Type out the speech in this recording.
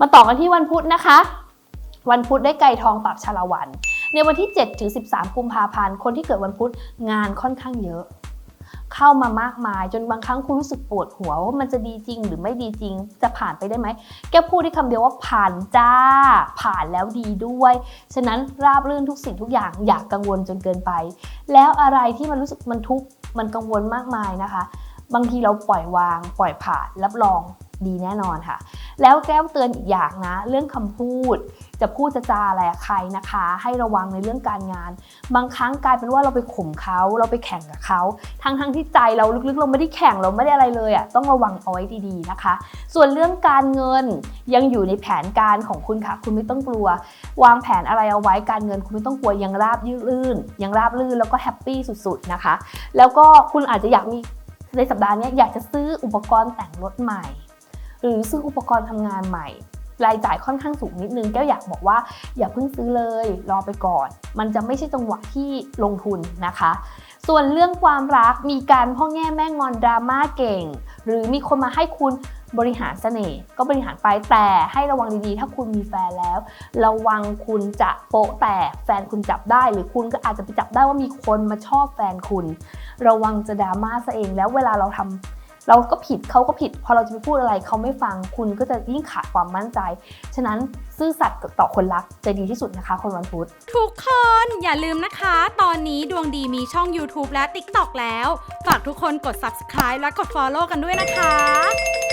มาต่อกันที่วันพุธนะคะ วันพุธได้ไก่ทองปรับชาละวัน ในวันที่7ถึง13 กุมภาพันธ์คนที่เกิดวันพุธงานค่อนข้างเยอะ เข้ามามากมายจนบางครั้งคุณรู้สึกปวดหัวว่ามันจะดีจริงหรือไม่ดีจริง จะผ่านไปได้ไหม แกพูดได้คำเดียวว่าผ่านจ้า ผ่านแล้วดีด้วย ฉะนั้นราบรื่นทุกสิ่งทุกอย่างอย่ากกังวลจนเกินไป แล้วอะไรที่มันรู้สึกมันทุกข์มันกังวลมากมายนะคะ บางทีเราปล่อยวาง ปล่อยผ่านรับรอง ดีแน่นอนค่ะ แล้วแก้วเตือนอีกอย่างนะ เรื่องคำพูด จะพูดจะจาอะไรใครนะคะ ให้ระวังในเรื่องการงาน บางครั้งกลายเป็นว่าเราไปข่มเขาเราไปแข่งกับเขาทั้งทั้งที่ใจเราลึกๆ เราไม่ได้แข่งเราไม่ได้อะไรเลยอะต้องระวังเอาไว้ดีๆนะคะ ส่วนเรื่องการเงินยังอยู่ในแผนการของคุณค่ะ คุณไม่ต้องกลัว วางแผนอะไรเอาไว้การเงิน คุณไม่ต้องกลัวยังราบลื่น ยังราบลื่นแล้วก็แฮปปี้สุดๆนะคะ แล้วก็คุณอาจจะอยากมีในสัปดาห์นี้อยากจะซื้ออุปกรณ์แต่งรถใหม่ หรือซื้ออุปกรณ์ทำงานใหม่ รายจ่ายค่อนข้างสูงนิดนึงแก้วอยากบอกว่าอย่าเพิ่งซื้อเลยรอไปก่อน มันจะไม่ใช่จังหวะที่ลงทุนนะคะ ส่วนเรื่องความรักมีการพ่อแง่แม่งอนดราม่าเก่ง หรือมีคนมาให้คุณบริหารเสน่ห์ก็บริหารไปแต่ให้ระวังดีๆ ถ้าคุณมีแฟนแล้ว ระวังคุณจะโป๊ะแตกแฟนคุณจับได้ หรือคุณก็อาจจะไปจับได้ว่ามีคนมาชอบแฟนคุณ ระวังจะดราม่าซะเองแล้วเวลาเราทำ เราก็ผิดเขาก็ผิด พอเราจะไปพูดอะไรเขาไม่ฟังคุณก็จะยิ่งขาดความมั่นใจ ฉะนั้นซื่อสัตย์ต่อคนรักจะดีที่สุดนะคะ คนวันพุธทุกคนอย่าลืมนะคะ ตอนนี้ดวงดีมีช่อง YouTube และ TikTok แล้ว ฝากทุกคนกด subscribe และกด follow กันด้วยนะคะ